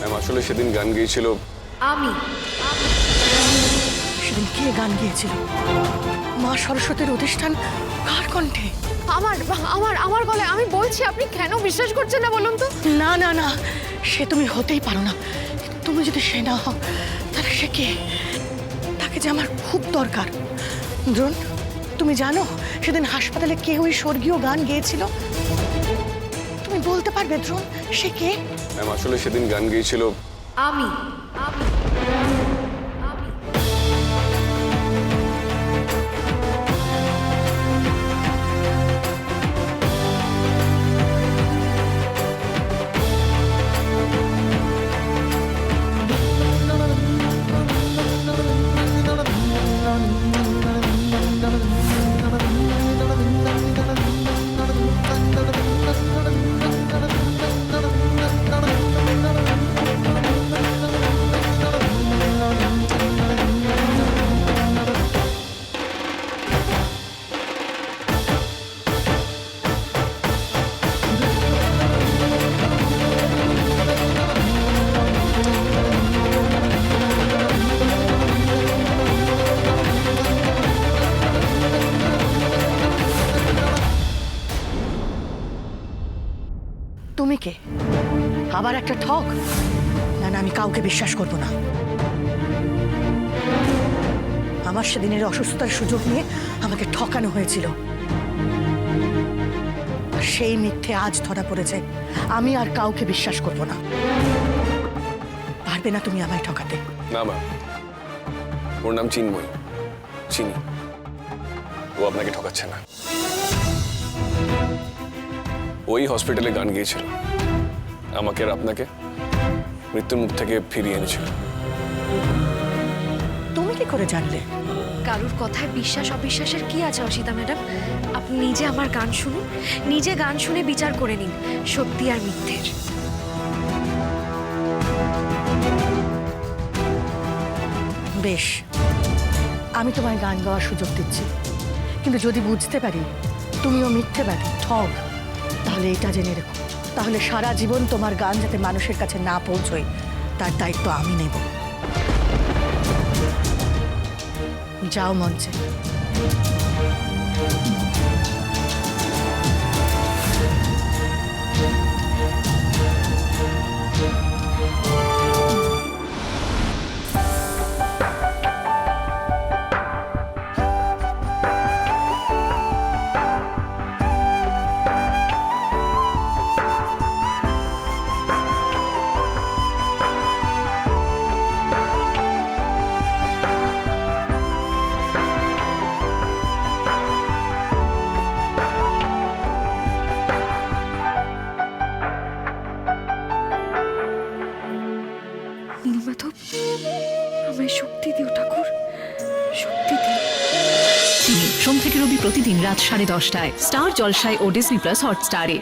Ma'am আসলে সেদিন গান গেয়েছিল। আমি। সেদিন কে গান গিয়েছিল? মা সরস্বতীর অধিষ্ঠান কার কণ্ঠে? আমার আমার আমার গলায় আমি বলছি আপনি কেন বিশ্বাস করছেন না বলুন তো? না না না সে তুমি হতেই পারো না। তুমি যদি সে না হও তাহলে সে কে? তাকে যে আমার খুব দরকার। দ্রোণ তুমি জানো সেদিন হাসপাতালে কে ওই স্বর্গীয় গান গেয়েছিল? তুমি বলতে পারবে ড্রোন সে কে? ম্যাম আসলে সেদিন গান গেয়েছিল আমি আমি। তুমি আবার একটা ঠক না না, আমি কাউকে বিশ্বাস করব না। আমার সেদিনের অসুস্থতার সুযোগ নিয়ে আমাকে ঠকানো হয়েছিল। সেই মিথ্যে আজ ধরা পড়েছে। আমি আর কাউকে বিশ্বাস করব না। পারবে না তুমি আমায় ঠকাতে। না ম্যাম ওর নাম চিন্ময়। চিনি। ও আপনাকে ঠকাচ্ছে না। ওই হসপিটালে গান গিয়েছিল। আমাকে আর আপনাকে মৃত্যুর মুখ থেকে ফিরিয়ে এনেছিল। তুমি কি করে জানলে? কারুর কথায় বিশ্বাস অবিশ্বাসের কি আছে অসিতা ম্যাডাম? আপনি নিজে আমার গান শুনুন নিজে গান শুনে বিচার করে নিন সত্যি আর মিথ্যের। বেশ আমি তোমায় গান গাওয়ার সুযোগ দিচ্ছি। কিন্তু যদি বুঝতে পারি তুমিও মিথ্যে মিথ্যেবাদী ঠগ। তাহলে এটা জেনে রেখো। তাহলে সারা জীবন তোমার গান যাতে মানুষের কাছে না পৌঁছয়, তার দায়িত্ব আমি নেব। যাও মঞ্চে। আমায় শক্তি দিও, ঠাকুর। শক্তি দিও। সোম থেকে রবি প্রতিদিন রাত সাড়ে দশটায়, স্টার জলসায় ও ডিসনি প্লাস হটস্টারে।